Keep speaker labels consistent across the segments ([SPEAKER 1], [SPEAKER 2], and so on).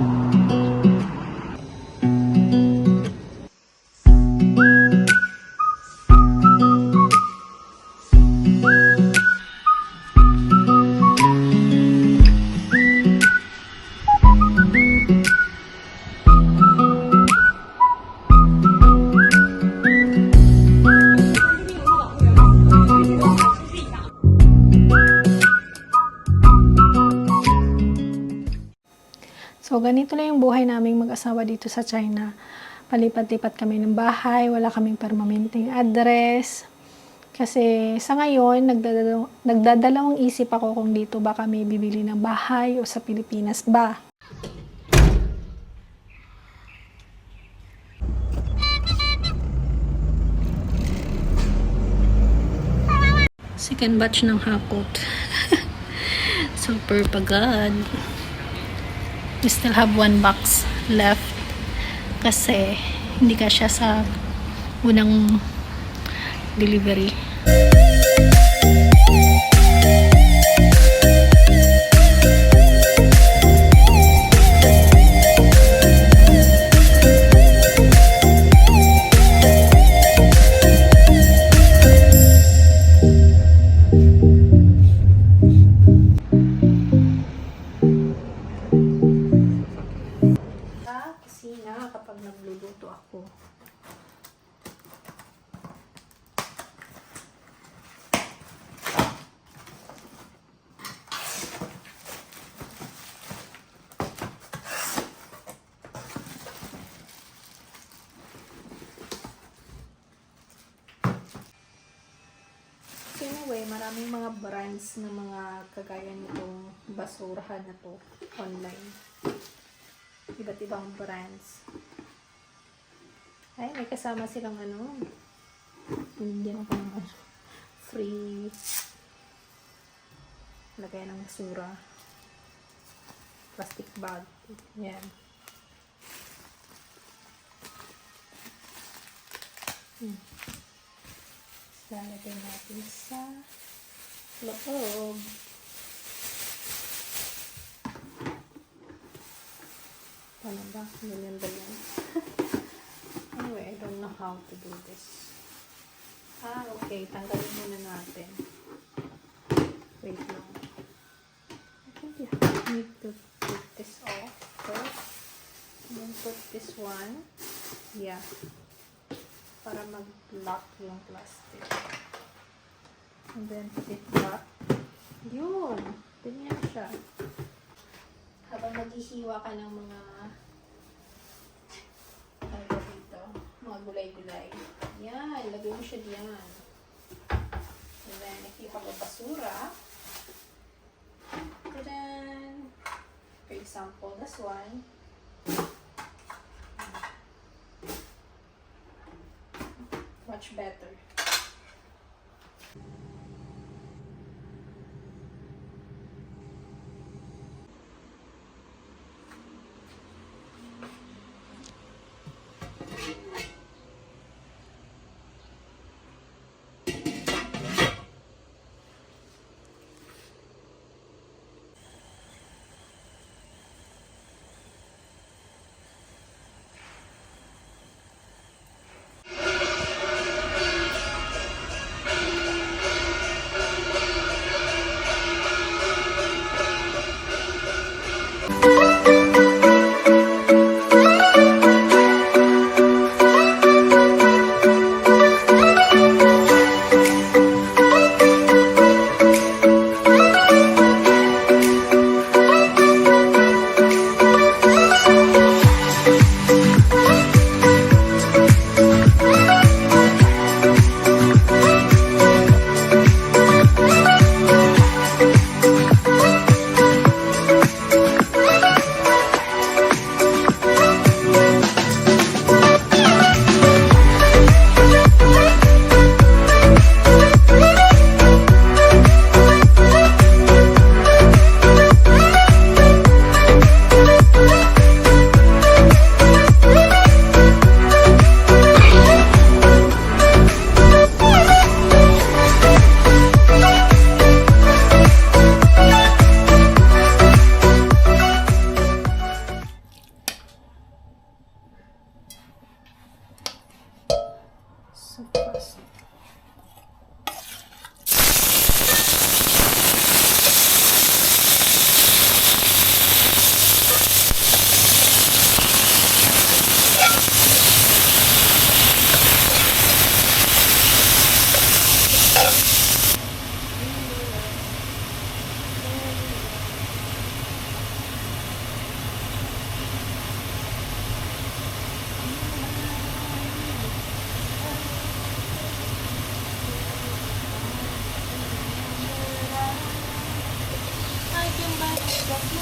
[SPEAKER 1] Mm-hmm. So, ganito lang yung buhay naming mag-asawa dito sa China. Palipat-lipat kami ng bahay, wala kaming permanenteng address. Kasi sa ngayon, nagdadalawang, isip ako kung dito ba kami bibili ng bahay o sa Pilipinas ba. Second batch ng hapot. Super pagod. We still have one box left kasi hindi ka siya sa unang delivery. Anyway, maraming mga brands na mga kagaya nitong basurahan na to online iba't ibang brands. Ay, may kasama silang ano. Hindi na pang ano. Free. Lagay ng basura. Plastic bag. Yan. Hmm. Lalagay natin sa loob. Paano ba? Ganyan ba yan? anyway, I don't know how to do this. Ah, okay. Tanggalin muna natin. Wait lang. I think you need to take this off first. And then put this one. Yeah. Para mag-lock yung plastic. And then put it back. Yun. Ganyan siya habang maghihiwa ka ng mga ano dito, mga gulay-gulay. Yan, lagay mo siya diyan. And then, if you have a basura, tadan! For example, this one. Much better. Ooh.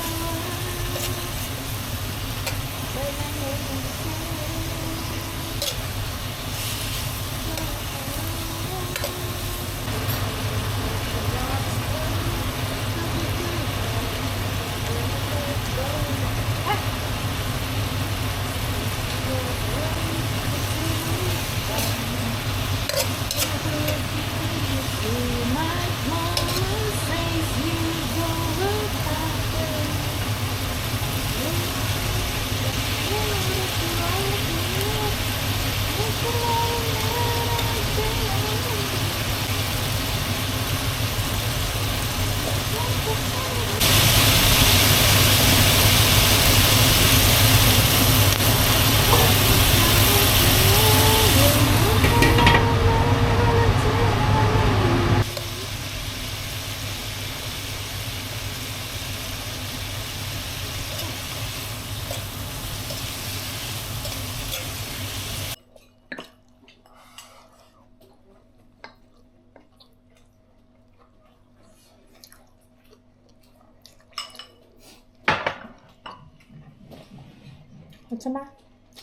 [SPEAKER 1] ใช่
[SPEAKER 2] ไหม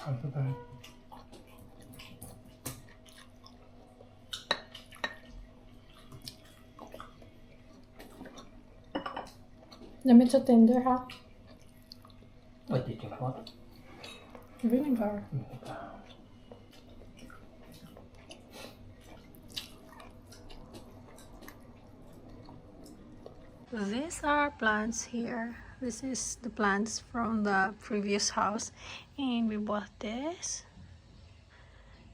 [SPEAKER 1] หันเข้า
[SPEAKER 2] ไปยั
[SPEAKER 1] งไม่ชัดเจนด้วยค่ะ
[SPEAKER 2] Wat dit je wat?
[SPEAKER 1] Vinegar These are plants here. This is the plants from the previous house. And we bought this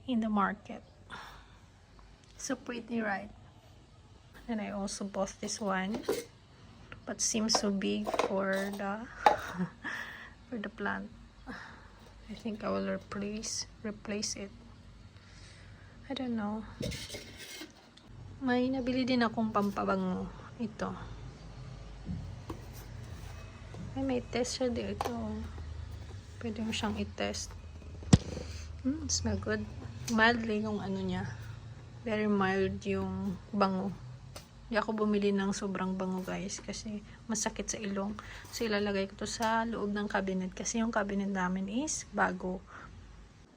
[SPEAKER 1] in the market. So pretty, right? And I also bought this one. But seems so big for the for the plant. I think I will replace replace it. I don't know. May nabili din akong pampabango. Ito. Ay, may test siya dito. Pwede mo siyang i-test. Hmm, smell good. Mildly yung ano niya. Very mild yung bango. Hindi ako bumili ng sobrang bango guys kasi masakit sa ilong. So ilalagay ko to sa loob ng cabinet kasi yung cabinet namin is bago.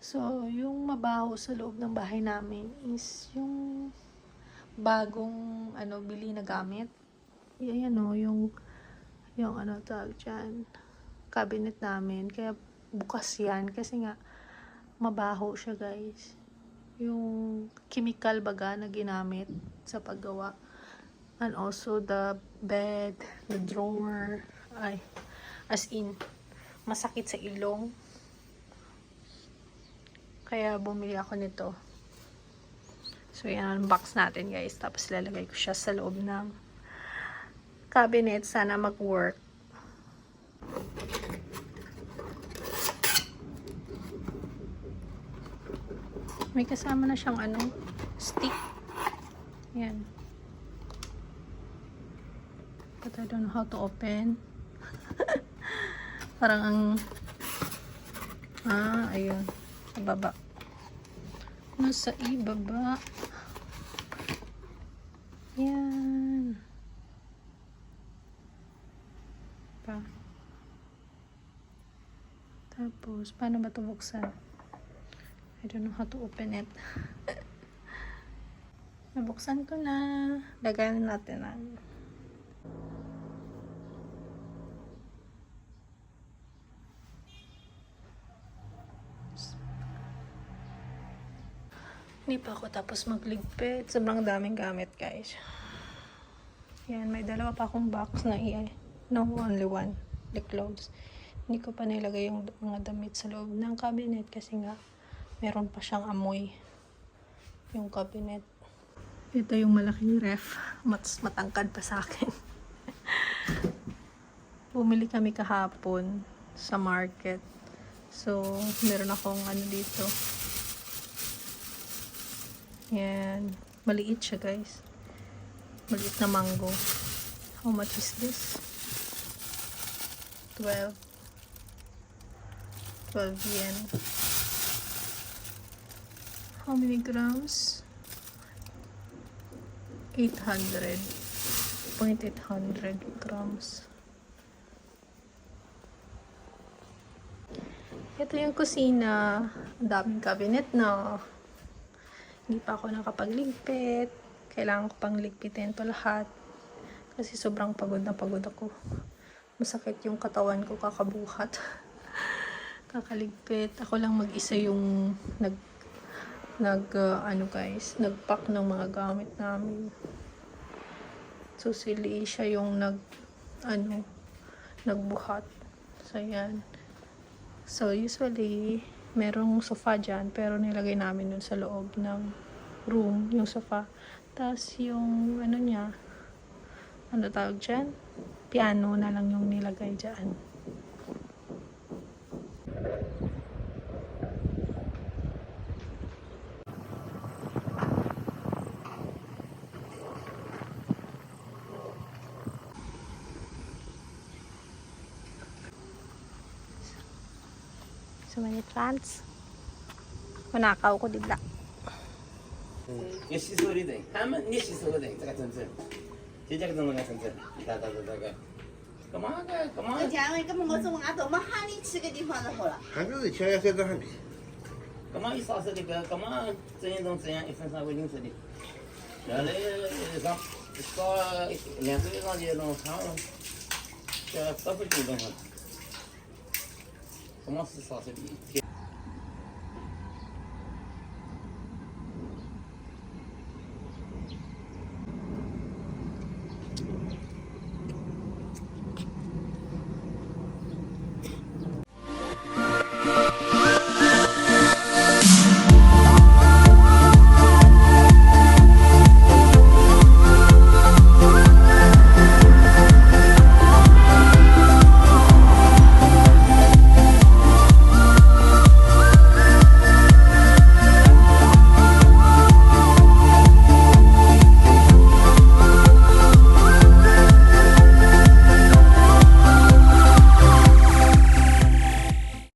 [SPEAKER 1] So yung mabaho sa loob ng bahay namin is yung bagong ano bili na gamit. Yan o, yung yung ano tawag dyan cabinet namin. Kaya bukas yan kasi nga mabaho siya guys. Yung chemical baga na ginamit sa paggawa and also the bed, the drawer, ay, as in, masakit sa ilong. Kaya bumili ako nito. So, yan ang box natin guys. Tapos lalagay ko siya sa loob ng cabinet. Sana mag-work. May kasama na siyang ano, stick. Yan. But I don't know how to open. Parang ang Ah, ayun. Sa baba. Nasa ibaba. Yan. Pa. Tapos, paano ba ito buksan? I don't know how to open it. Nabuksan ko na. Lagayan natin ang Hindi pa ako tapos magligpit. Sobrang daming gamit, guys. Yan, may dalawa pa akong box na i No, only one. The clothes. Hindi ko pa nilagay yung mga damit sa loob ng cabinet kasi nga meron pa siyang amoy yung cabinet. Ito yung malaking ref. Mas matangkad pa sa akin. Bumili kami kahapon sa market. So, meron akong ano dito. Yan. Maliit siya, guys. Maliit na mango. How much is this? 12. 12 yen. How many grams? 800. 0.800 grams. Ito yung kusina. Ang daming cabinet na. Hindi pa ako nakapagligpit. Kailangan ko pang ligpitin to lahat. Kasi sobrang pagod na pagod ako. Masakit yung katawan ko kakabuhat. Kakaligpit. Ako lang mag-isa yung nag nag uh, ano guys, nagpack ng mga gamit namin. So si Lee siya yung nag ano nagbuhat. So yan. So usually merong sofa dyan pero nilagay namin dun sa loob ng room yung sofa. Tapos yung ano niya ano tawag dyan? Piano na lang yung nilagay dyan. 我拿卡我都不
[SPEAKER 3] 打。嗯，洗手的人，他们你洗手的人，这个村子，就这个这么个村子，这个这个
[SPEAKER 4] 这个。我讲，我从，喊你去个地方就好了。
[SPEAKER 5] 还是去要选择看病。
[SPEAKER 3] 那么有啥个？那么这样东这样，一身伤会淋湿的。后来上搞两三个月弄，看叫社会救助嘛。那么是啥说的？天。